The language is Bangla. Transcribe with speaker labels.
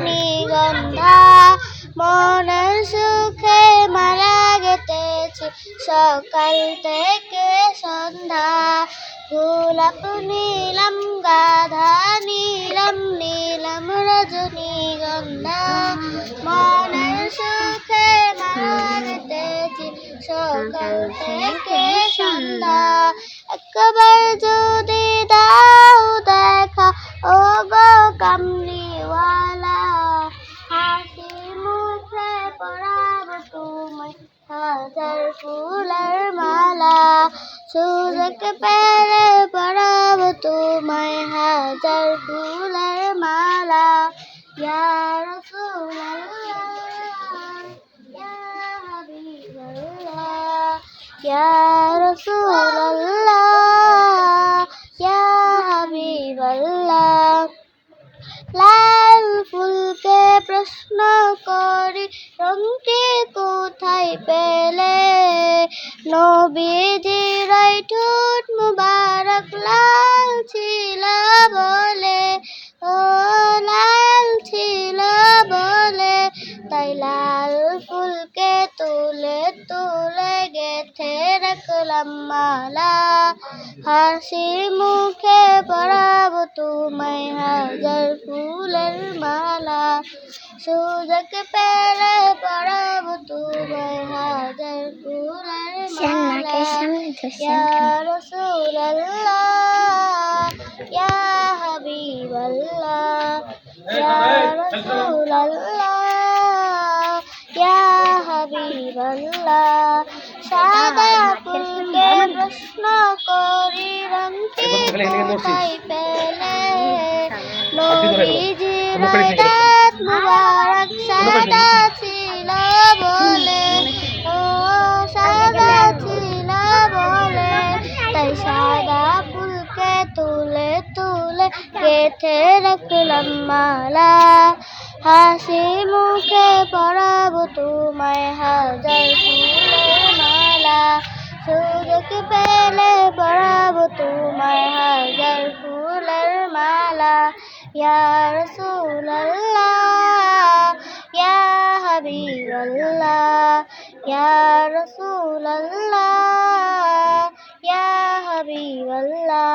Speaker 1: রজনীগন্ধা মনের সুখে মারা গেতেছি। সকাল থেকে সন্ধ্যা, গোলাপ নীলম, গাধা নীলম নীলম রজনীগন্ধা মনের সুখে মারা গেতেছি। সকাল থেকে সন্ধ্যা, একবার যদি দাও দেখা ও গো কামলিওয়ালা ফুলের মালা, সুযোগ পেলে পরাব তোমায় হাজার ফুলের মালা। ইয়া রাসূলুল্লাহ, ইয়া হাবিবাল্লাহ ইয়া হাবিবাল্লাহ। লাল ফুলকে প্রশ্ন করি রংটি কোথায় পেলে? নবীজির ঠোঁট মুবারক লাল ছিল বলে, ও লাল ছিল বলে, তাই লাল ফুলকে তুলে তুলে গেথে রাখলাম মালা। হাসি মুখে পরাব তোমায় হাজার ফুলের মালা। সুযোগ পেলে পরাব তোমায় হাজার ফুলের ইয়া ইয়া ইয়া রাসূলুল্লাহ ইয়া হাবিবাল্লাহ সাদা ফুলকে প্রশ্ন করি রংটি কোথায় পেলে নবীজির মুবারক সাদা তুলে গেথে রাখলাম মালা, হাসি মুখে পরাব তোমায়, হাজার ফুলের মালা, সুযোগ পেলে পরাব তোমায়, হাজার ফুলের মালা, ইয়া রাসূলুল্লাহ, ইয়া হাবিবাল্লাহ, ইয়া রাসূলুল্লাহ, ইয়া হাবিবাল্লাহ